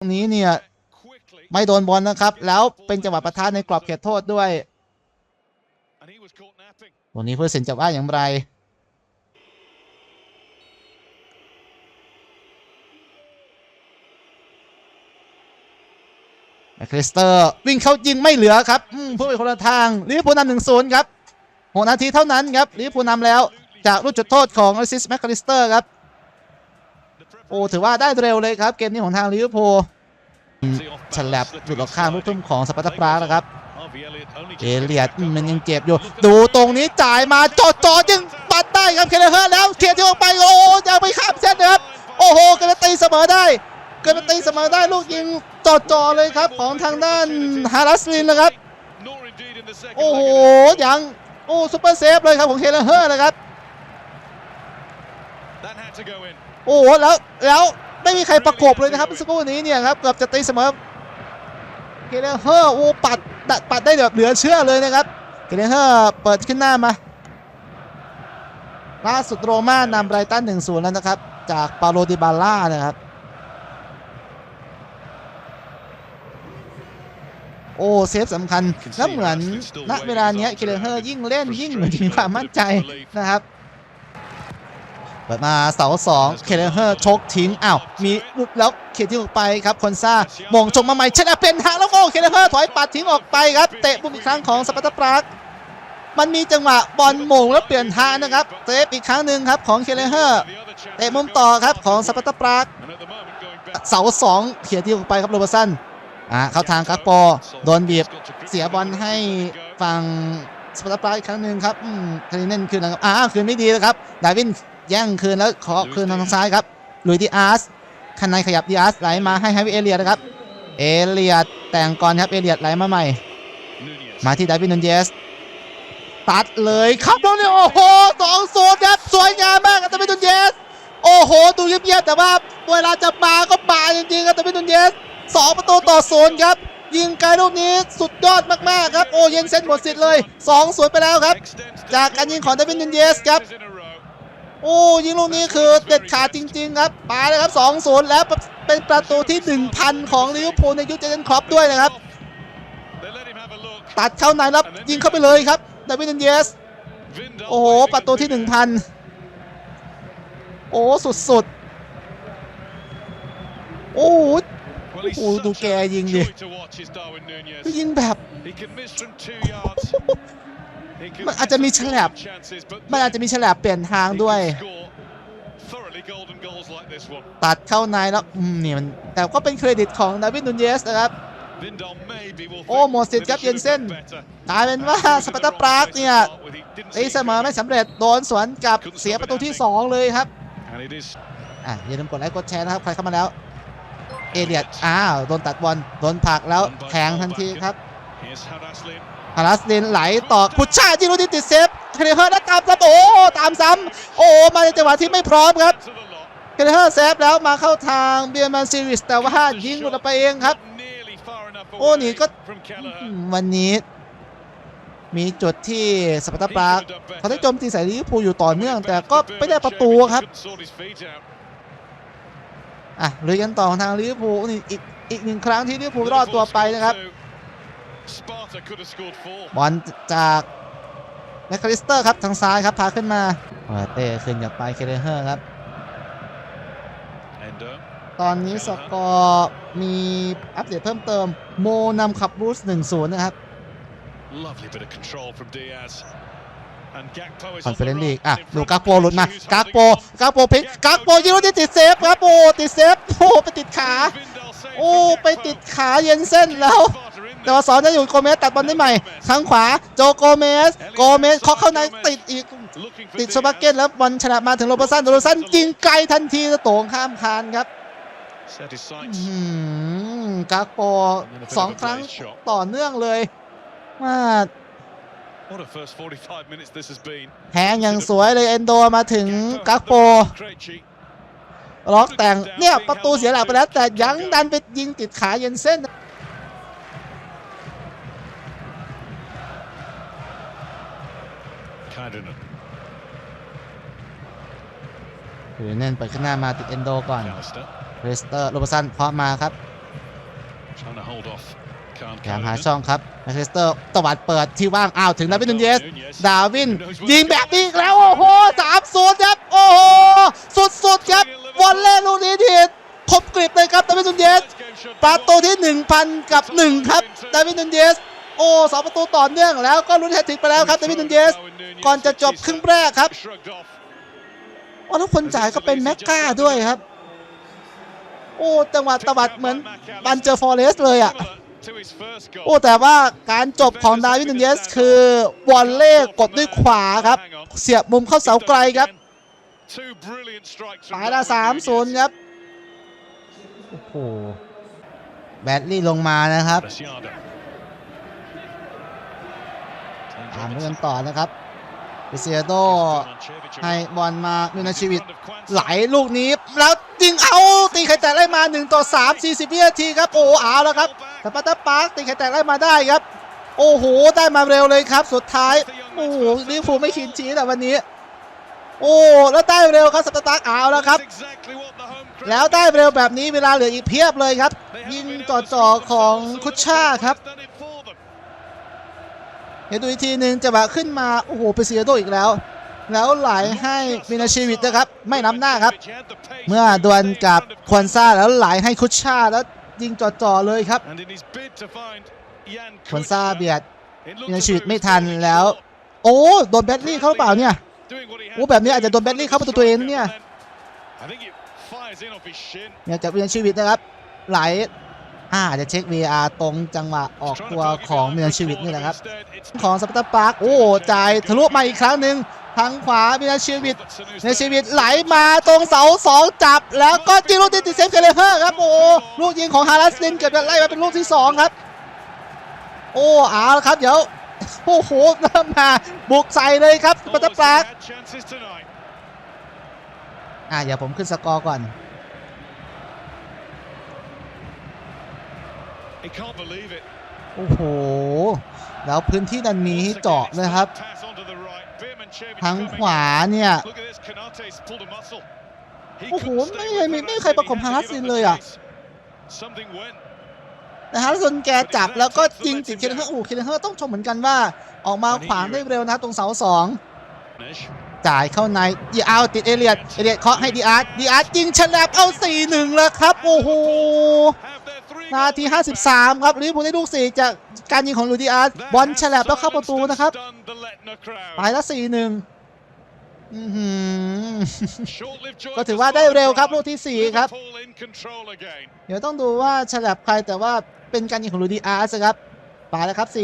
ตรงนี้เนี่ยไม่โดนบอลนะครับ แล้วเป็นจังหวะประทานในกรอบเขตโทษด้วยตรงนี้ผู้ตัดสินจะว่าอย่างไร แมคคริสเตอร์วิ่งเข้ายิงไม่เหลือครับอืมผู้ไปคนละทางลิเวอร์พูลนำหนึ่งศูนย์ครับหกนาทีเท่านั้นครับลิเวอร์พูลนำแล้ว จากลูกจุดโทษของอซิสแมคคริสเตอร์ครับ โอ้ถือว่าได้เร็วเลยครับ เกมนี้ของทางลิเวอร์พูลฉลับหลุดออกข้างลูกทุ่มของสปาร์ตาปรากนะครับเอเลียดมันยังเจ็บอยู่ ดูตรงนี้จ่ายมาจอดจอดยังปัดได้ครับเคเลเฮอร์แล้วเคลียร์ที่ออกไปโอ้จะเอาไปข้ามเส้นนะครับโอ้โหเกิดตีเสมอได้เกิดตีเสมอได้ลูกยิงจอดจอเลยครับของทางด้านฮารัสลินนะครับโอ้โหยังโอ้ซุปเปอร์เซฟเลยครับของเคเลเฮอร์นะครับ โอ้โหแล้วแล้วไม่มีใครประกบเลยนะครับสกูนี้เนี่ยครับเกือบจะตีเสมอเกเรเฮอร์โอ้ปัดดัดปัดได้แบบเหลือเชื่อเลยนะครับเกเรเฮอร์เปิดขึ้นหน้ามาล่าสุดโรม่านำไบรตัน1 0แล้วนะครับ จากปาโลดิบาล่านะครับ โอ้เซฟสำคัญแล้วเหมือนณเวลาเนี้ยเกเรเฮอร์ยิ่งเล่นยิ่งเหมือนมีความมั่นใจนะครับ เปิดมาเสาสองเคเลเฮอร์ชกทิ้งอ้าวมีลุดแล้วเขียนทิ้งออกไปครับคอนซ่ามงชงมาใหม่เชนะเป็นทางแล้วก็เคเลเฮอร์ถอยปัดทิ้งออกไปครับเตะปุ่มอีกครั้งของสปาร์ตาปรากมันมีจังหวะบอลมงแล้วเปลี่ยนทางนะครับเซฟอีกครั้งหนึ่งครับของเคเลเฮอร์เตะมุมต่อครับของสปาร์ตาปรากเสาสองเขียนทิ้งออกไปครับโรเบอร์สันอ่าเข้าทางกักโปโดนบีบเสียบอลให้ฝั่งสปาร์ตาปรากอีกครั้งหนึ่งครับอืมคาริเนนคืนนะครับอ้าวคืนไม่ดีนะครับดาวิน แย่งคืนแล้วขอคืนทางซ้ายครับลุยดีอาร์สคันในขยับดีอาร์สไหลมาให้ไฮวิเอเลียนะครับ เอเลียดแต่งก่อนครับเอเลียดไหลมาใหม่ มาที่ดาวินนูนเยสตัดเลยครับตรงนี้โอ้โหสองศูนครับสวยงามมากครับดาวินนูนเยสโอ้โหดูเงียบๆแต่ว่าเวลาจะมาก็มาจริงๆครับดาวินนูนเยสสองประตูต่อศูนย์ครับยิงไกลลูกนี้สุดยอดมากๆครับ โอเย็นเส้นหมดสิทธิ์เลย2 0ไปแล้วครับ จากการยิงของดาวินนูนเยสครับ โอ้ยิงลูกนี้คือเด็ดขาดจริง ๆ ครับไปเลยครับ2-0แล้วเป็นประตูที่ 1,000 ของลิเวอร์พูลในยุคเจเนครอปด้วยนะครับ ตัดเข้าในแล้วยิงเข้าไปเลยครับดาวิดนเยสโอ้โห ประตูที่ 1,000 โอ้ สุดๆ โอ้โหโอ้ดูแกยิงดิยิงแบบ มันอาจจะมีฉลับมันอาจจะมีฉลบเปลี่ยนทางด้วย ตัดเข้าในแล้วอืมนี่มันแต่ก็เป็นเครดิตของดาวิดนูนเยสนะครับโอ้หมดสิทธิ์ครับเยนเซ่นกลายเป็นว่าสปาร์ตาปรากเนี่ยตีเสมอไม่สำเร็จโดนสวนกลับเสียประตูที่ 2 เลยครับอะอย่าลืมกดไลค์กดแชร์นะครับ ใครเข้ามาแล้ว เอเลียดอ้าวโดนตัดบอลโดนผักแล้วแทงทันทีครับ ฮารัสลินไหลต่อพุชชาจิรุดิติดเซฟเคเลเฮอร์ได้ตามซ้ำโอ้ตามซ้ำโอ้มาในจังหวะที่ไม่พร้อมครับเคเลเฮอร์เซฟแล้วมาเข้าทางเบียร์มันซีริสแต่ว่ายิงหลุดไปเองครับ โอ้นี่ก็วันนี้ มีจุดที่สปาร์ตาปรากเขาได้โจมตีใส่ลิเวอร์พูลอยู่ต่อเนื่อง แต่ก็ไม่ได้ประตูครับอะลุยกันต่อทางลิเวอร์พูลนี่อีกอีกหนึ่งครั้งที่ลิเวอร์พูลรอดตัวไปนะครับ บอลจากแมคคาลิสเตอร์ครับทางซ้ายครับพาขึ้นมาเปิดเตะขึ้นกับไปเคเลเฮอร์ครับ ตอนนี้สกอร์มีอัปเดตเพิ่มเติม โมนำขับบูส1-0 นะครับคอนเฟอเรนซ์ลีกอะดูกากโปหลุดมากากโปกากโปพลิกกากโปยิงลูกนี้ติดเซฟครับโอ้ติดเซฟโอ้ไปติดขา โอ้ไปติดขาเย็นเส้นแล้ว แต่ว่าสอนจะอยู่โกเมสตัดบอลได้ใหม่ข้างขวาโจโกเมสโกเมสเคาะเข้าในติดอีกติดโซบาเกตแล้วบอลฉลับมาถึงโรเบอร์สันโรเบอร์สันยิงไกลทันทีจะโต่งข้ามคานครับอืมกากโปสองครั้งต่อเนื่องเลยมาแทงอย่างสวยเลยเอนโดมาถึงกากโปล็อกแต่งเนี่ยประตูเสียหลักไปแล้วแต่ยังดันไปยิงติดขาเย็นเส้น คือเน้นไปข้างหน้ามาติดเอนโดก่อนเรสเตอร์โรบสันเพาะมาครับพยายามหาช่องครับแมนเชสเตอร์ตวัดเปิดที่ว่างอ้าวถึงดาวินนูนเยส ดาวิน ยิงแบบนี้อีกแล้ว โอ้โหสามศูนย์ครับ โอ้โห สุดๆครับวอลเล่ลูกนี้ที่คมกริบเลยครับดาวินนูนเยสประตูที่ 1,000 กับ 1 ครับ ดาวินนูนเยส โอ้สองประตูต่อเนื่องแล้วก็ลุ้นแฮตทริกไปแล้วครับเดวินนูนเยสก่อนจะจบครึ่งแรกครับโอ้แล้วคนจ่ายก็เป็นแม็กกาด้วยครับ โอ้จังหวะตวัดเหมือนบันเจอฟอเรสเลยอะโอ้แต่ว่าการจบของดาวินนูนเยสคือวอลเล่กดด้วยขวาครับ เสียบมุมเข้าเสาไกลครับหมายละสามศูนย์ครับโอ้โหแบตลี่ลงมานะครับ ตามเรื่องต่อนะครับเปเซียโดให้บอลมามินาชีวิตไหลลูกนี้ แล้วยิงเอาตีไข่แตกได้มา 1 ต่อ 3 40วินาทีครับ โอ้เอาแล้วครับสปาร์ตาปาร์คตีไข่แตกได้มาได้ครับ โอ้โห ได้มาเร็วเลยครับ สุดท้าย โอ้โหลิเวอร์พูลไม่ชินชีแต่วันนี้ โอ้ แล้วได้เร็วครับสปาร์ตาเอาแล้วครับ แล้วได้เร็วแบบนี้เวลาเหลืออีกเพียบเลยครับ ยิงต่อจ่อๆของคุชชาครับ เห็นดูอีกทีหนึ่งจะบะขึ้นมา โอ้โหเปเซียโดอีกแล้ว แล้วไหลให้มินาชีวิตนะครับ ไม่นำหน้าครับ เมื่อดวลกับควนซ่าแล้วไหลให้คุชชาแล้วยิงจ่อๆเลยครับควนซ่าเบียดมินาชีวิตไม่ทันแล้ว โอ้โดนแบตลี่เข้าหรือเปล่าเนี่ยโอ้แบบนี้อาจจะโดนแบตลี่เข้าประตูตัวเองเนี่ยเนี่ยจากมินาชีวิตนะครับ ไหล อ่าจจะเช็ค VR ตรงจังหวะออกตัวของเมินาชีวิตนี่แหละครับ ของสปาร์ตาปาร์คโอ้จ่ายทะลุมาอีกครั้งหนึ่งทางขวาเมินชีวิตในชีวิตไหลมาตรงเสาสองจับ แล้วก็ยิงลูกติดติดเซฟเกเรเฮอร์ครับโอ้ลูกยิงของฮารัสลินเกือบจะไล่มาเป็นลูกที่สองครับ โอ้เอาละครับเดี๋ยวโอ้โหเริ่มาบุกใส่เลยครับสปาร์ตาปาร์คอ่าเดี๋ยวผมขึ้นสกอร์ก่อน โอ้โห แล้วพื้นที่ดันมีให้เจาะเลยครับ ทางขวาเนี่ย โอ้โห ไม่เคยมีไม่เคยประกบฮารัสซินเลยอะแต่ฮาร์ซนแกจับแล้วก็ยิงติดเคเลเฮอร์โอ้เคเลเฮอร์ต้องชมเหมือนกันว่า ออกมาขวางได้เร็วนะครับตรงเสาสองจ่ายเข้าในดีอาร์ติดเอเลียดเอเลียดเคาะให้ดีอาร์ดีอาร์ยิงฉลับเอา 4-1 แล้วครับ โอ้โห นาที 53 ครับลิเวอร์พูลได้ลูก4จากการยิงของลูดิอาร์บอลฉลับแล้วเข้าประตูนะครับไปแล้ว4-1อื้อหือก็ถือว่าได้เร็วครับลูกที่ 4 ครับ เดี๋ยวต้องดูว่าฉลับใครแต่ว่าเป็นการยิงของลูดิอาร์สครับไปแล้วครับ 4-1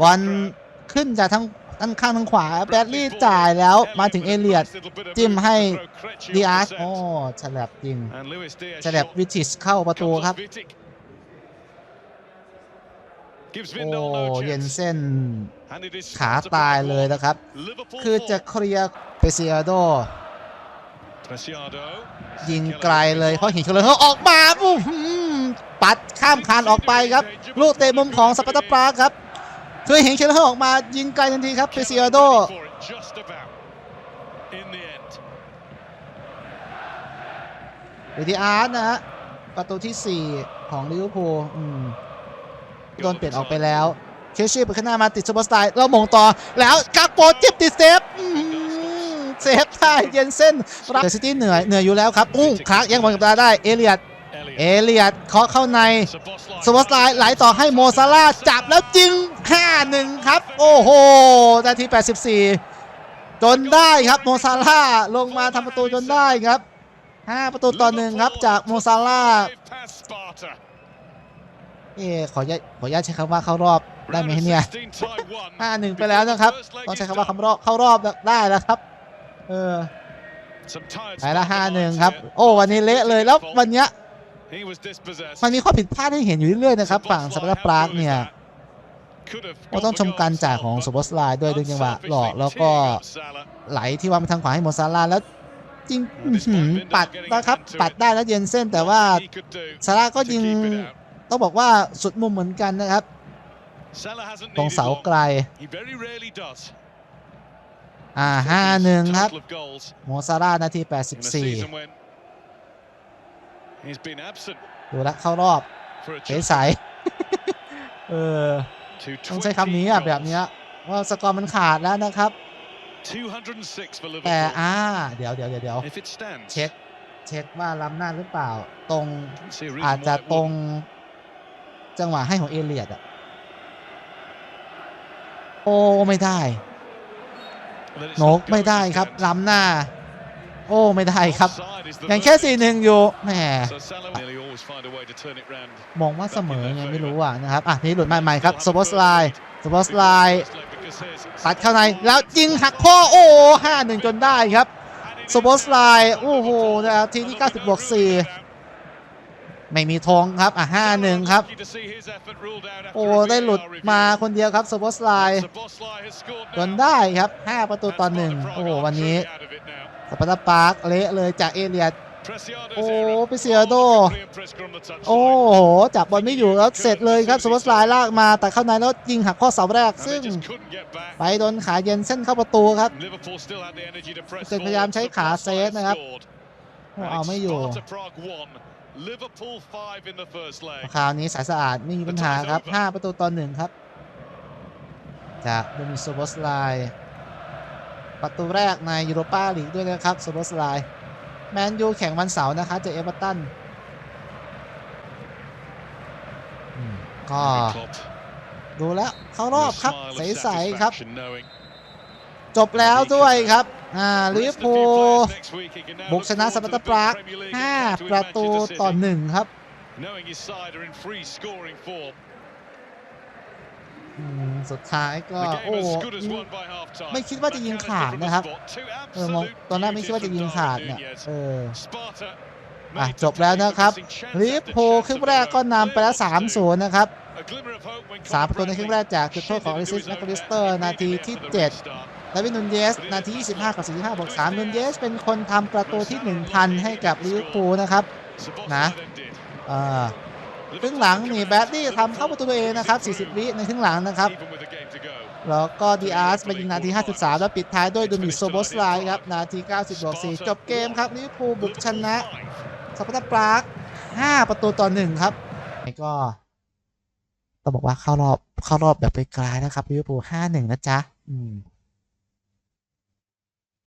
บอลขึ้นจากทั้ง ด้านข้างทางขวาแบดลี่จ่ายแล้วมาถึงเอเลียดจิ้มให้ดีอาร์สโอ้ฉลับยิงฉลับวิทิสเข้าประตูครับโอ้เย็นเส้นขาตายเลยนะครับ คือจะเคลียร์เปเซียโดยิงไกลเลยเพราะเห็นเคลอร์ออกมาอู้หูปัดข้ามคานออกไปครับ ลูกเตะมุมของสปาร์ตาปรากครับ คือเห็นเคลอร์ออกมายิงไกลทันทีครับเปเซียโดวิทีอาร์ตนะฮะประตูที่ 4 ของลิเวอร์พูลอืมโดนเปลี่ยนออกไปแล้ว เคชี่ไปข้างหน้ามาติดซูเปอร์สไตล์แล้วมงต่อ แล้วกาโปจิบติดเซฟเซฟได้เย็นเส้นรับแต่ซิตี้เหนื่อยเหนื่อยอยู่แล้วครับอู้คลักยังบอลกับตาได้เอเลียดเอเลียดเคาะเข้าในซูเปอร์สไตล์ไหลต่อให้โมซาร่าจับแล้วจิง 5-1 ครับ โอ้โหนาที 84 จนได้ครับโมซาร่าลงมาทำประตูจนได้ครับ 5 ประตูต่อหนึ่งครับจากโมซาร่าเอ๊ขออนุญาตขออนุญาตใช้คำว่าเข้ารอบได้ไหมเนี่ย 5-1 ไปแล้วนะครับ ต้องใช้คำว่าคำรอบเข้ารอบได้แล้วครับ เออไปละ5-1 ครับ โอ้วันนี้เละเลยแล้ววันเนี้ยมันมีข้อผิดพลาดให้เห็นอยู่เรื่อยๆนะครับฝั่งสปาห์ปรากเนี่ย ก็ต้องชมการจ่ายของสปอสไลน์ด้วยด้วยจังหวะหลอกแล้วก็ไหลที่ว่ามาทางขวาให้โมซาร่าห์แล้วจริงอื้อหือปัดนะครับปัดได้แล้วเย็นเส้นแต่ว่าซาร่าห์ก็ยิงต้องบอกว่าสุดมุมเหมือนกันนะครับตรงเสาไกลอ่า5-1ครับโมซาร่าห์นาที 84 He's been absent ดูแลวเข้ารอบ for a เฉยใสเออ to ต้องใช้คำนี้อะ20แบบเนี้ยว่าสกอร์มันขาดแล้วนะครับ206 for แต่ Liverpool. อ่าเดี๋ยวเดี๋ยวเดี๋ยวเดี๋ยว If it stands, เช็คเช็คว่าล้ำหน้าหรือเปล่า ตรง don't see a reason อาจจะ why it ตรง wouldn't. จังหวะให้ของเอเลียดอะโอ้ไม่ได้ Let it นก stop ไม่ going ได้ if it ครับ stands. ล้ำหน้า โอ้ไม่ได้ครับ Offside is the ยังแค่ verdict. สี่หนึ่งอยู่แหม So Salah nearly always find a way to turn it round. มองว่าเสมอไงไม่รู้อะนะครับ อะนี่หลุดมาใหม่ครับสปอสไลน์สปอสไลน์ Because here's ตัดเข้าในแล้วยิงหักข้อโอ้ห้าหนึ่งจนได้ครับสปอสไลน์โอ้โหนะครับทีที่ 90บวก4ไม่มีธงครับ อะห้าหนึ่งครับ โอ้ ได้หลุดมาคนเดียวครับสปอสไลน์จนได้ครับ 5 ประตูต่อหนึ่งโอ้โห วันนี้ สปาร์ตาปาร์คเละเลยจากเอเลียดโอ้โอ้พิพิเซีเซียยโดโดโอ้โอ้โห จับบอลไม่อยู่แล้วเสร็จเลยครับสปอสไลน์ลากมาตัดเข้าในแล้วยิงหักข้อเสาแรก ซึ่ซึ่งงไปโดนขาเย็นเส้นเข้าประตูครับจะพยายามใช้ขาเซฟนะครับโอ้เอาไม่อยู่คราวนี้สายสะอาดไม่มีปัญหาครับ 5 ประตูต่อหนึ่งครับ จากโดมิโซบอสไลน์ ประตูแรกในยูโรปาลีกด้วยนะครับโซบอสไลแมนยูแข่งวันเสาร์นะคะเจอเอเวอร์ตันก็ดูแล้วเข้ารอบครับใสๆครับ จบแล้วด้วยครับอาลิเวอร์พูลบุกชนะสปาร์ตาปราก5ประตูต่อ1ครับ สุดท้ายก็ the โอ้ game as good as won by half time. ไม่คิดว่าจะยิงขาดนะครับเออมองตอนแรกไม่คิดว่าจะยิงขาดเนี่ยเออ Sparta อะจบแล้วนะครับลิเวอร์พูลครึ่งแรกก็นำไปแล้ว3-0นะครับสามประตูในครึ่งแรกจากจุดโทษของอลิซิสแมคคาลิสเตอร์ นาทีที่7ดาวินนุนเยส นาที 25 กับ 45บวก3นุนเยส เป็นคนทำประตูที่ 1,000 ให้กับลิเวอร์พูลนะครับ นะเอ่อ ครึ่งหลังนี่แบดดี้ทำเข้าประตูตัวเองนะครับ 40 วิในครึ่งหลังนะครับ แล้วก็ดีอาร์สมายิงนาที 53 แล้วปิดท้ายด้วยดูมิโซโบสไลน์ครับ นาที 90บวก4จบเกมครับลิเวอร์พูลบุกชนะสปาร์ตาปราก 5 ประตูต่อ 1 ครับแล้วก็ต้องบอกว่าเข้ารอบเข้ารอบแบบไกลๆนะครับลิเวอร์พูล5-1 นะจ๊ะ อืม